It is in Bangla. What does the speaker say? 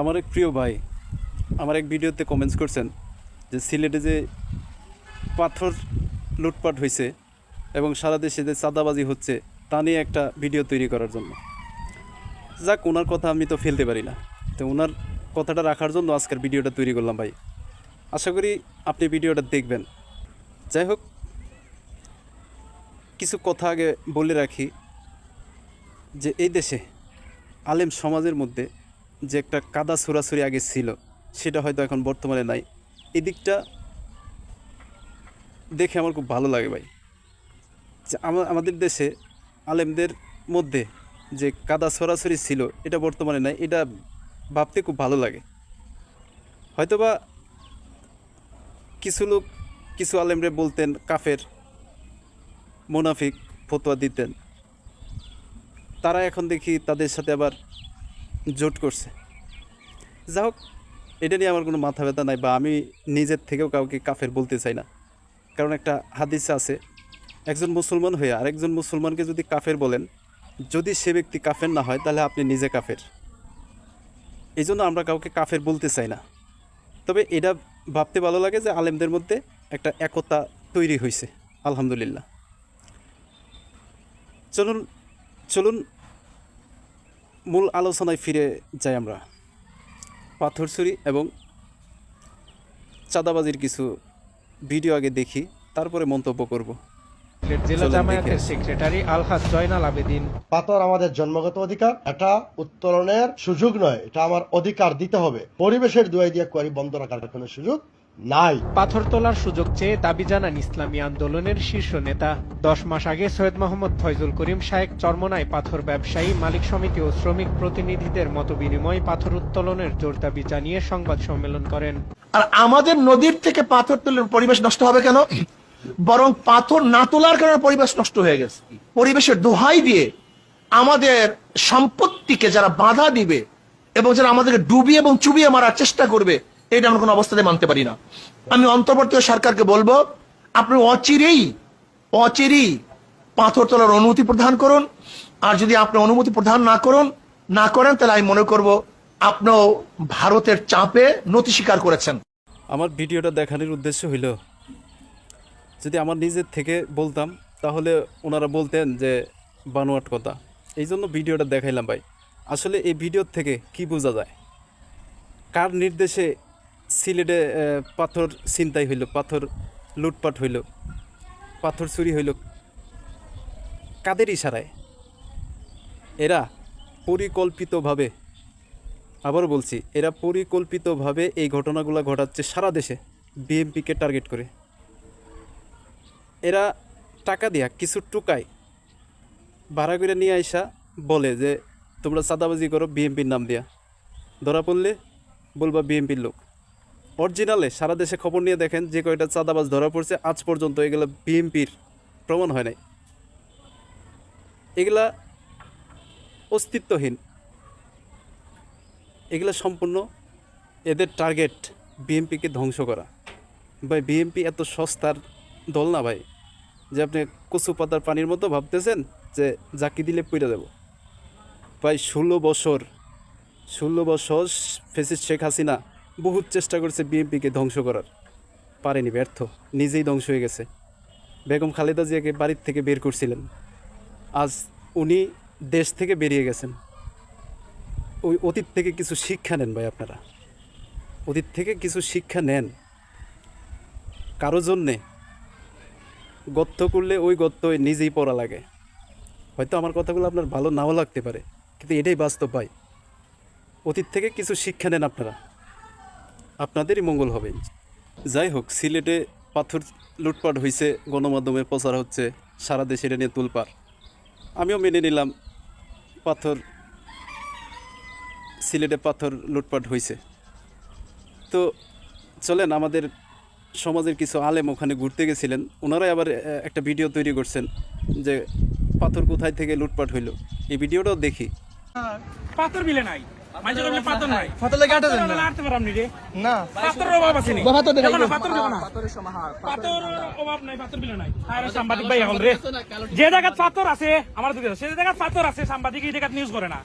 আমার এক প্রিয় ভাই আমার এক ভিডিওতে কমেন্টস করছেন যে সিলেটে যে পাথর লুটপাট হয়েছে এবং সারা দেশে যে চাঁদাবাজি হচ্ছে, তা নিয়ে একটা ভিডিও তৈরি করার জন্য। যাক ওনার কথা আমি তো ফেলতে পারি না। তো ওনার কথাটা রাখার জন্য আজকের ভিডিওটা তৈরি করলাম ভাই। আশা করি আপনি ভিডিওটা দেখবেন। যাই হোক, কিছু কথা আগে বলে রাখি যে এই দেশে আলেম সমাজের মধ্যে যে একটা কাদা ছুরাছুরি আগে ছিল, সেটা হয়তো এখন বর্তমানে নাই। এই দিকটা দেখে আমার খুব ভালো লাগে ভাই। যে আমাদের দেশে আলেমদের মধ্যে যে কাদা ছড়াছড়ি ছিল, এটা বর্তমানে নাই, এটা ভাবতে খুব ভালো লাগে। হয়তোবা কিছু লোক, কিছু আলেমরে বলতেন, কাফের, মোনাফিক, ফতোয়া দিতেন। তারা এখন দেখি তাদের সাথে আবার জোট করছে। যা হোক, এটা নিয়ে আমার কোনো মাথা ব্যথা নাই বা আমি নিজের থেকেও কাউকে কাফের বলতে চাই না। কারণ একটা হাদিস আছে, একজন মুসলমান হয়ে আরেকজন মুসলমানকে যদি কাফের বলেন, যদি সে ব্যক্তি কাফের না হয়, তাহলে আপনি নিজে কাফের। এই জন্য আমরা কাউকে কাফের বলতে চাই না। তবে এটা ভাবতে ভালো লাগে যে আলেমদের মধ্যে একটা একতা তৈরি হয়েছে আলহামদুলিল্লাহ। চলুন চলুন মূল আলোচনায় ফিরে যাই আমরা। পাথর চুরি এবং চাঁদাবাজির কিছু ভিডিও আগে দেখি তারপরে মন্তব্য করব। জেলা জামায়াতের সেক্রেটারি আলহাজ জয়নাল আবেদিন। পাথর আমাদের জন্মগত অধিকার এটা উত্তোলনের সুযোগ নয় এটা আমার অধিকার দিতে হবে। পরিবেশের দুয়াই দিয়ে কোয়ারি বন্ধ রাখার কোনো সুযোগ নাই। পাথর তোলার সুযোগ চেয়ে দাবি জানান ইসলামী আন্দোলনের শীর্ষ নেতা। দশ মাস আগে সৈয়দ মোহাম্মদ ফয়জুল করিম শায়েক চরমনায় পাথর ব্যবসায়ী মালিক সমিতি ও শ্রমিক প্রতিনিধিদের মত বিনিময় পাথর উত্তোলনের জোর দাবি জানিয়ে সংবাদ সম্মেলন করেন। আর আমাদের নদীর থেকে পাথর তুলে পরিবেশ নষ্ট হবে কেন? বরং পাথর না তোলার কারণে পরিবেশ নষ্ট হয়ে গেছে। পরিবেশের দোহাই দিয়ে আমাদের সম্পত্তিকে যারা বাধা দিবে এবং যারা আমাদেরকে ডুবিয়ে এবং চুবিয়ে মারার চেষ্টা করবে এটা আমরা কোনো অবস্থাতে মানতে পারি না। আমি অন্তর্বর্তী সরকারকে বলব, আপনি অচিরেই অচিরেই পাথর তোলার অনুমতি প্রদান করুন। আর যদি আপনি অনুমতি প্রদান না করুন, না করেন, তাহলে আমি মনে করব আপনিও ভারতের চাপে নতি স্বীকার করেছেন। আমার ভিডিওটা দেখানোর উদ্দেশ্য হইল, যদি আমার নিজের থেকে বলতাম, তাহলে ওনারা বলতেন যে বানোয়াট কথা। এই জন্য ভিডিওটা দেখাইলাম ভাই। আসলে এই ভিডিওর থেকে কি বোঝা যায়? কার নির্দেশে সিলেটে পাথর ছিনতাই হইল, পাথর লুটপাট হইল, পাথর চুরি হইল। কাদের ইশারায়? এরা পরিকল্পিতভাবে আবার বলছি, এরা পরিকল্পিতভাবে এই ঘটনাগুলো ঘটাচ্ছে সারা দেশে, বিএমপিকে টার্গেট করে। এরা টাকা দিয়া কিছু টুকায়, ভাড়া করে নিয়ে আইসা বলে যে, তোমরা চাঁদাবাজি করো বিএমপির নাম দিয়া। ধরা পড়লে বলবা বিএমপির লোক। অরিজিনালে সারা দেশে খবর নিয়ে দেখেন, যে কয়টা চাঁদাবাজ ধরা পড়ছে, আজ পর্যন্ত এগুলো বিএমপির প্রমাণ হয় নাই। এগুলা অস্তিত্বহীন। এগুলো সম্পূর্ণ এদের টার্গেট বিএমপিকে ধ্বংস করা। ভাই বিএমপি এত সস্তার দল না ভাই, যে আপনি কচু পাতার পানির মতো ভাবতেছেন যে জাকি দিলে পইরা দেব। ভাই, ষোলো বছর ষোলো বছর ফেসিস শেখ হাসিনা বহুত চেষ্টা করছে বিএমপিকে ধ্বংস করার। পারেনি, ব্যর্থ। নিজেই ধ্বংস হয়ে গেছে। বেগম খালেদা জিয়াকে বাড়ির থেকে বের করছিলেন। আজ উনি দেশ থেকে বেরিয়ে গেছেন। ওই অতীত থেকে কিছু শিক্ষা নেন ভাই আপনারা। অতীত থেকে কিছু শিক্ষা নেন। কারও জন্যে গর্ত করলে ওই গর্ত নিজেই পড়া লাগে। হয়তো আমার কথাগুলো আপনার ভালো নাও লাগতে পারে, কিন্তু এটাই বাস্তব ভাই। অতীত থেকে কিছু শিক্ষা নেন আপনারা। আপনাদেরই মঙ্গল হবে। যাই হোক, সিলেটে পাথর লুটপাট হয়েছে গণমাধ্যমে প্রচার হচ্ছে, সারা দেশে এটা নিয়ে তুলপার আমিও মেনে নিলাম, পাথর, সিলেটে পাথর লুটপাট হয়েছে তো চলেন, আমাদের সমাজের কিছু আলেম ওখানে ঘুরতে গেছিলেন। ওনারাই আবার একটা ভিডিও তৈরি করছেন যে পাথর কোথায় থেকে লুটপাট হইল। এই ভিডিওটাও দেখি। পাথর বিলে নাই। রে। যে জায়গাত পাথর আছে আমার সে জায়গাত পাথর আছে সাংবাদিক এই জায়গাত নিউজ করে না।